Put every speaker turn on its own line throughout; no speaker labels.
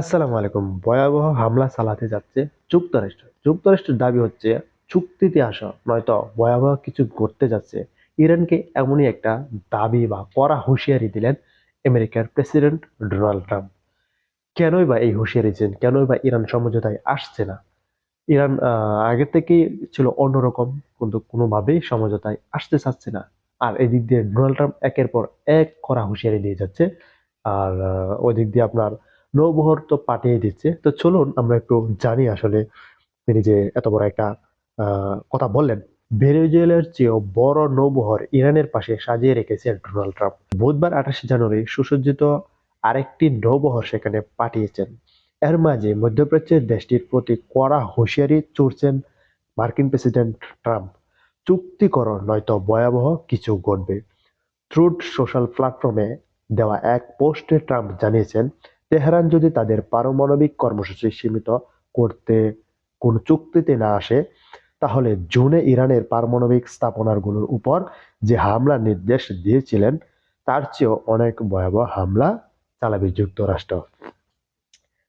আসসালামু আলাইকুম। ভয়াবহ হামলা চালাতে যাচ্ছে যুক্তরাষ্ট্র। যুক্তরাষ্ট্রের দাবি হচ্ছে, চুক্তিতে আসা, নয়তো ভয়াবহ কিছু ঘটতে যাচ্ছে। ইরানকে এমনই একটা দাবি বা কড়া হুঁশিয়ারি দিলেন আমেরিকার প্রেসিডেন্ট ডোনাল্ড ট্রাম্প। কেনই বা এই হুঁশিয়ারি দিচ্ছেন? কেনই বা ইরান সমঝোতায় আসছে না? ইরান আগে থেকেই ছিল অন্যরকম, কিন্তু কোনোভাবেই সমঝোতায় আসতে চাচ্ছে না। আর এদিক দিয়ে ডোনাল্ড ট্রাম্প একের পর এক কড়া হুঁশিয়ারি দিয়ে যাচ্ছে। আর ওই দিক দিয়ে আপনার নৌবহর তো পাঠিয়ে দিচ্ছে। তো চলুন আমরা একটু জানি আসলে তিনি যে এত বড় একটা কথা বললেন। ভেনেজুয়েলার চেয়েও বড় নৌবহর ইরানের পাশে সাজিয়ে রেখেছে ডোনাল্ড ট্রাম্প। বুধবার আঠাশে জানুয়ারি সুসজ্জিত আরেকটি নৌবহর সেখানে পাঠিয়েছেন। এর মাঝে মধ্যপ্রাচ্যের দেশটির প্রতি কড়া হুঁশিয়ারি চড়ছেন মার্কিন প্রেসিডেন্ট ট্রাম্প। চুক্তি করো নয়তো ভয়াবহ, কিছু ঘটবে। ট্রুথ সোশ্যাল প্ল্যাটফর্মে দেওয়া এক পোস্টে ট্রাম্প জানিয়েছেন তেহরান যদি তাদের পারমাণবিক কর্মসূচি সীমিত করতে কোন চুক্তিতে না আসে, তাহলে জুনে ইরানের পারমাণবিক স্থাপনাগুলোর উপর যে হামলার নির্দেশ দিয়েছিলেন, তার চেয়েও অনেক ভয়াবহ হামলা চালাবে যুক্তরাষ্ট্র।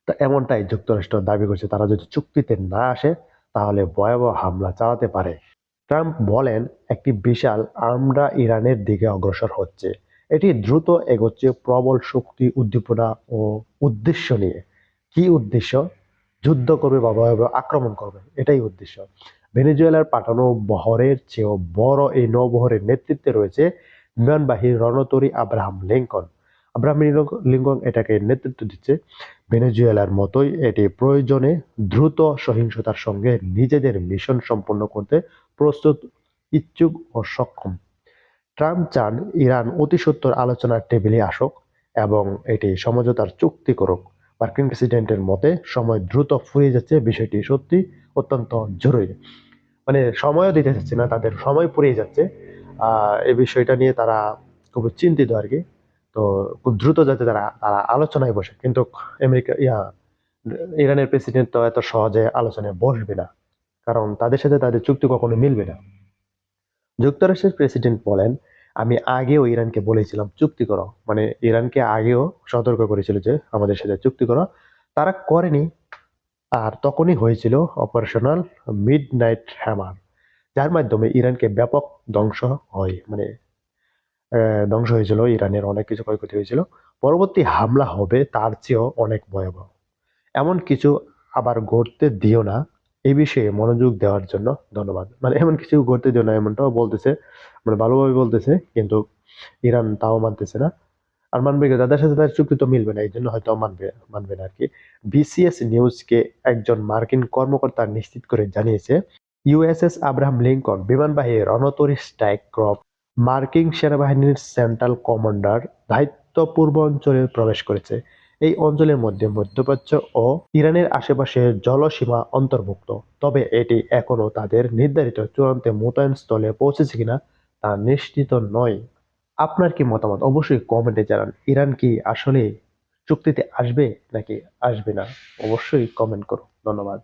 তো এমনটাই যুক্তরাষ্ট্র দাবি করছে, তারা যদি চুক্তিতে না আসে, তাহলে ভয়াবহ হামলা চালাতে পারে। ট্রাম্প বলেন, একটি বিশাল আমরা ইরানের দিকে অগ্রসর হচ্ছে। এটি দ্রুত এগোচ্ছে প্রবল শক্তি উদ্দীপনা ও উদ্দেশ্য নিয়ে। কি উদ্দেশ্য? যুদ্ধ করবে বা আক্রমণ করবে, এটাই উদ্দেশ্য। ভেনেজুয়েলার পাঠানো বহরের চেয়েও বড় এই নৌবহরের নেতৃত্বে রয়েছে বিমানবাহী রণতরী আব্রাহাম লিঙ্কন। আব্রাহাম লিঙ্কন এটাকে নেতৃত্ব দিচ্ছে। ভেনেজুয়েলার মতোই এটি প্রয়োজনে দ্রুত সহিংসতার সঙ্গে নিজেদের মিশন সম্পন্ন করতে প্রস্তুত, ইচ্ছুক ও সক্ষম। ট্রাম্প চান ইরান অতি সত্বর আলোচনার টেবিলে আসুক এবং এটি সমঝোতার চুক্তি করুক। মার্কিন প্রেসিডেন্টের মতে, সময় দ্রুত ফুরিয়ে যাচ্ছে, বিষয়টি সত্যি অত্যন্ত জরুরি। মানে সময়ও দিতে চাচ্ছে না, তাদের সময় ফুরিয়ে যাচ্ছে। এই বিষয়টা নিয়ে তারা খুব চিন্তিত আর কি। তো খুব দ্রুত যাতে তারা তারা আলোচনায় বসে। কিন্তু আমেরিকা, ইয়া, ইরানের প্রেসিডেন্ট তো এত সহজে আলোচনায় বসবে না। কারণ তাদের সাথে তাদের চুক্তি কখনো মিলবে না। যুক্তরাষ্ট্রের প্রেসিডেন্ট বলেন, আমি আগেও ইরানকে বলেছিলাম, চুক্তি করো। মানে ইরানকে আগেও সতর্ক করেছিল যে, আমাদের সাথে চুক্তি করো। তারা করেনি, আর তখনই হয়েছিল অপারেশনাল মিড নাইট হ্যামার, যার মাধ্যমে ইরানকে ব্যাপক ধ্বংস হয় মানে ধ্বংস হয়েছিল, ইরানের অনেক কিছু ক্ষয়ক্ষতি হয়েছিল। পরবর্তী হামলা হবে, তার চেয়েও অনেক ভয়াবহ। এমন কিছু আবার ঘটতে দিও না। এই বিষয়ে মনোযোগ দেওয়ার জন্য ধন্যবাদ। মানে এমন কিছু ঘটতে দিও না এমনটাও বলতেছে মানে ভালোভাবে বলতেছে, কিন্তু ইরান তাও মানতেছে না। আর মানবে তাদের সাথে তাদের চুক্তি তো মিলবে না এই জন্য হয়তো মানবে মানবে না আর কি বিসিএস নিউজকে একজন মার্কিন কর্মকর্তা নিশ্চিত করে জানিয়েছে ইউএসএস আব্রাহাম লিঙ্কন বিমানবাহী রণতরী স্ট্রাইক ক্রপ মার্কিন সেনাবাহিনীর সেন্ট্রাল কমান্ডার দায়িত্ব পূর্ব অঞ্চলে প্রবেশ করেছে। এই অঞ্চলের মধ্যে মধ্যপ্রাচ্য ও ইরানের আশেপাশে জলসীমা অন্তর্ভুক্ত। তবে এটি এখনও তাদের নির্ধারিত চূড়ান্ত মোতায়েন স্থলে পৌঁছেছে কিনা তা নিশ্চিত নয়। আপনার কি মতামত? অবশ্যই কমেন্টে জানান। ইরান কি আসলে চুক্তিতে আসবে নাকি আসবে না? অবশ্যই কমেন্ট করুন। ধন্যবাদ।